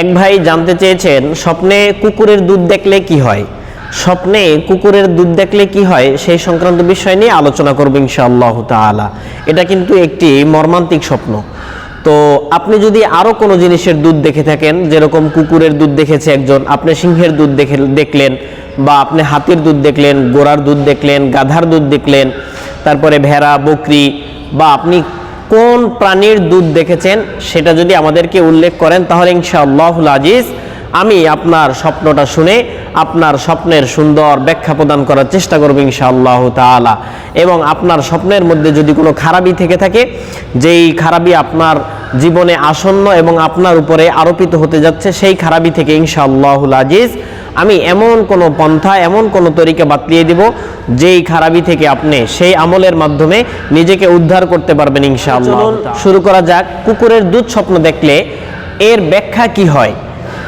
এক ভাই জানতে চেয়েছেন, স্বপ্নে কুকুরের দুধ দেখলে কি হয়? স্বপ্নে কুকুরের দুধ দেখলে কি হয়? সেই সংক্রান্ত বিষয় নিয়ে আলোচনা করব ইনশাআল্লাহ তাআলা। এটা কিন্তু একটি মর্মান্তিক স্বপ্ন। তো আপনি যদি আরও কোনো জিনিসের দুধ দেখে থাকেন, যেরকম কুকুরের দুধ দেখেছে একজন, আপনি সিংহের দুধ দেখে, দেখলেন বা আপনি হাতির দুধ দেখলেন গোড়ার দুধ দেখলেন, গাধার দুধ দেখলেন, তারপরে ভেড়া, বকরি বা আপনি কোন প্রাণীর দুধ দেখেছেন সেটা যদি আমাদেরকে উল্লেখ করেন, তাহলে ইনশাআল্লাহুল আজিজ আমি আপনার স্বপ্নটা শুনে আপনার স্বপ্নের সুন্দর ব্যাখ্যা প্রদান করার চেষ্টা করব ইনশাআল্লাহ তাআলা। এবং আপনার স্বপ্নের মধ্যে যদি কোনো খারাপি থেকে থাকে, যেই খারাপি আপনার জীবনে আসন্ন এবং আপনার উপরে আরোপিত হতে যাচ্ছে সেই খারাপি থেকে ইনশাআল্লাহুল আজিজ। আমি এমন কোনো পন্থা এমন কোনো তরিকা বাতলিয়ে দিব যেই খারাপি থেকে আপনি সেই আমলের মাধ্যমে নিজেকে উদ্ধার করতে পারবেন ইনশাআল্লাহ। শুরু করা যাক কুকুরের দুধ স্বপ্ন দেখলে এর ব্যাখ্যা কি হয়?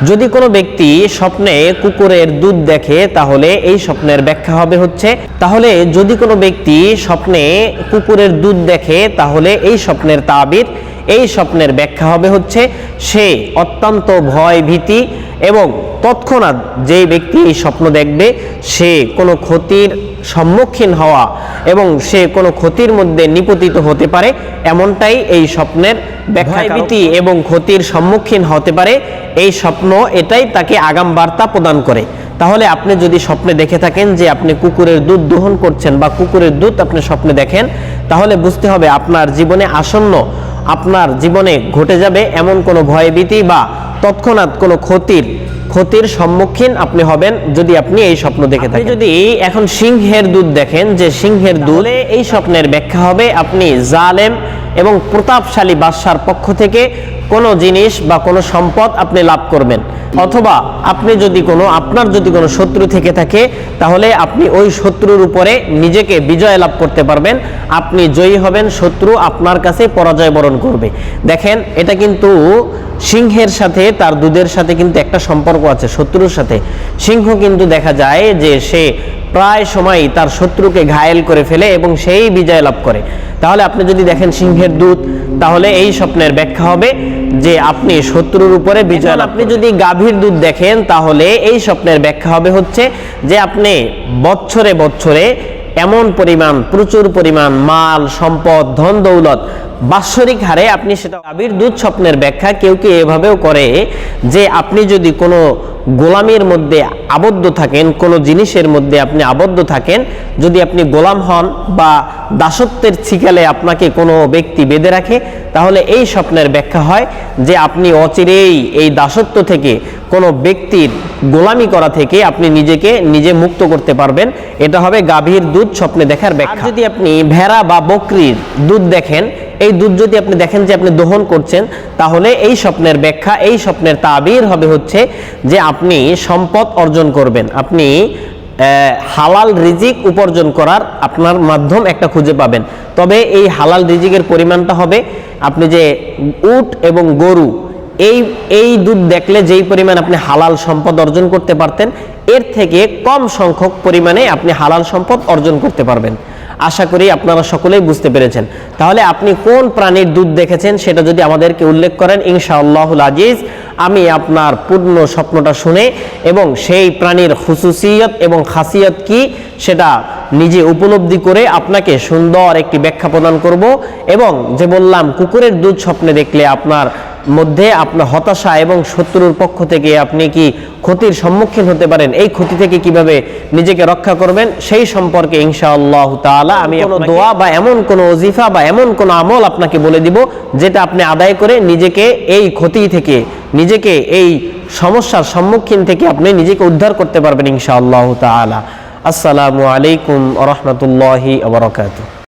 যদি কোনো ব্যক্তি স্বপ্নে কুকুরের দুধ দেখে তাহলে এই স্বপ্নের ব্যাখ্যা হবে হচ্ছে তাহলে যদি কোনো ব্যক্তি স্বপ্নে কুকুরের দুধ দেখে তাহলে এই স্বপ্নের তাবির এই স্বপ্নের ব্যাখ্যা হবে হচ্ছে সে অত্যন্ত ভয় ভীতি এবং তৎক্ষণাৎ যেই ব্যক্তি এই স্বপ্ন দেখবে সে কোনো ক্ষতির সম্মুখীন হওয়া এবং সে কোনো ক্ষতির মধ্যে নিপতিত হতে পারে এমনটাই এই স্বপ্নের ব্যাখ্যাভীতি এবং ক্ষতির সম্মুখীন হতে পারে এই স্বপ্ন এটাই তাকে আগাম বার্তা প্রদান করে। তাহলে আপনি যদি স্বপ্নে দেখে থাকেন যে আপনি কুকুরের দুধ দোহন করছেন বা কুকুরের দুধ আপনি স্বপ্নে দেখেন তাহলে বুঝতে হবে আপনার জীবনে আসন্ন আপনার জীবনে ঘটে যাবে এমন কোনো ভয়ভীতি বা তৎক্ষণাৎ কোনো ক্ষতির ক্ষতির সম্মুখীন আপনি হবেন যদি আপনি এই স্বপ্ন দেখে থাকেন। যদি এখন সিংহের দুধ দেখেন যে সিংহের দুধ এই স্বপ্নের ব্যাখ্যা হবে আপনি জালেম এবং প্রতাপশালী বাদশার পক্ষ থেকে কোনো জিনিস বা কোনো সম্পদ আপনি লাভ করবেন। অথবা আপনি যদি কোনো, আপনার যদি কোনো শত্রু থেকে থাকে, তাহলে আপনি ওই শত্রুর উপরে নিজেকে বিজয় লাভ করতে পারবেন। আপনি জয়ী হবেন, শত্রু আপনার কাছে পরাজয় বরণ করবে। দেখেন, এটা কিন্তু সিংহের সাথে, তার দুধের সাথে কিন্তু একটা সম্পর্ক আছে, শত্রুর সাথে। সিংহ কিন্তু দেখা যায় যে সে প্রায় সময় তার শত্রুকে ঘায়েল করে ফেলে এবং সেই বিজয় লাভ করে। তাহলে আপনি যদি দেখেন সিংহের দুধ তাহলে এই স্বপ্নের ব্যাখ্যা হবে যে আপনি শত্রুর উপরে বিজয় আপনি যদি গাভীর দুধ দেখেন তাহলে এই স্বপ্নের ব্যাখ্যা হবে হচ্ছে যে আপনি বছরে বছরে এমন পরিমাণ, প্রচুর পরিমাণ মাল, সম্পদ, ধন, দৌলত, বাৎসরিক হারে আপনি সেটা আবির দুধ স্বপ্নের ব্যাখ্যা কেউ কেউ এভাবেও করে যে আপনি যদি কোনো গোলামের মধ্যে আবদ্ধ থাকেন, কোনো জিনিসের মধ্যে আপনি আবদ্ধ থাকেন, যদি আপনি গোলাম হন বা দাসত্বের ছিকালে আপনাকে কোনো ব্যক্তি বেঁধে রাখে, তাহলে এই স্বপ্নের ব্যাখ্যা হয় যে আপনি অচিরেই এই দাসত্ব থেকে কোনো ব্যক্তির গোলামি করা থেকে আপনি নিজেকে নিজে মুক্ত করতে পারবেন। এটা হবে গাভীর দুধ স্বপ্নে দেখার ব্যাখ্যা। যদি আপনি ভেড়া বা বকরির দুধ দেখেন এই দুধ যদি আপনি দেখেন যে আপনি দহন করছেন তাহলে এই স্বপ্নের ব্যাখ্যা এই স্বপ্নের তাবির হবে হচ্ছে যে আপনি সম্পদ অর্জন করবেন। আপনি হালাল রিজিক উপার্জন করার আপনার মাধ্যম একটা খুঁজে পাবেন। তবে এই হালাল রিজিকের পরিমাণটা হবে আপনি যে উট এবং গরু এই এই দুধ দেখলে যেই পরিমাণ আপনি হালাল সম্পদ অর্জন করতে পারতেন, এর থেকে কম সংখ্যক পরিমাণে আপনি হালাল সম্পদ অর্জন করতে পারবেন। আশা করি আপনারা সকলেই বুঝতে পেরেছেন। তাহলে আপনি কোন প্রাণীর দুধ দেখেছেন সেটা যদি আমাদেরকে উল্লেখ করেন, ইনশাআল্লাহুল আজিজ, আমি আপনার পূর্ণ স্বপ্নটা শুনে এবং সেই প্রাণীর খুসুসিয়ত এবং খাসিয়ত কি সেটা নিজে উপলব্ধি করে আপনাকে সুন্দর একটি ব্যাখ্যা প্রদান করব এবং যে বললাম, কুকুরের দুধ স্বপ্নে দেখলে আপনার মধ্যে আপনার হতাশা এবং শত্রুর পক্ষ থেকে আপনি কি ক্ষতির সম্মুখীন হতে পারেন? এই ক্ষতি থেকে কীভাবে নিজেকে রক্ষা করবেন? সেই সম্পর্কে ইনশাআল্লাহ তাআলা আমি কোনো দোয়া বা এমন কোনো ওজিফা বা এমন কোনো আমল আপনাকে বলে দিব যেটা আপনি আদায় করে নিজেকে এই ক্ষতি থেকে নিজেকে এই সমস্যার সম্মুখীন থেকে আপনি নিজেকে উদ্ধার করতে পারবেন ইনশাআল্লাহ তাআলা। আসসালামু আলাইকুম রহমতুল্লাহি আবরকাতুহ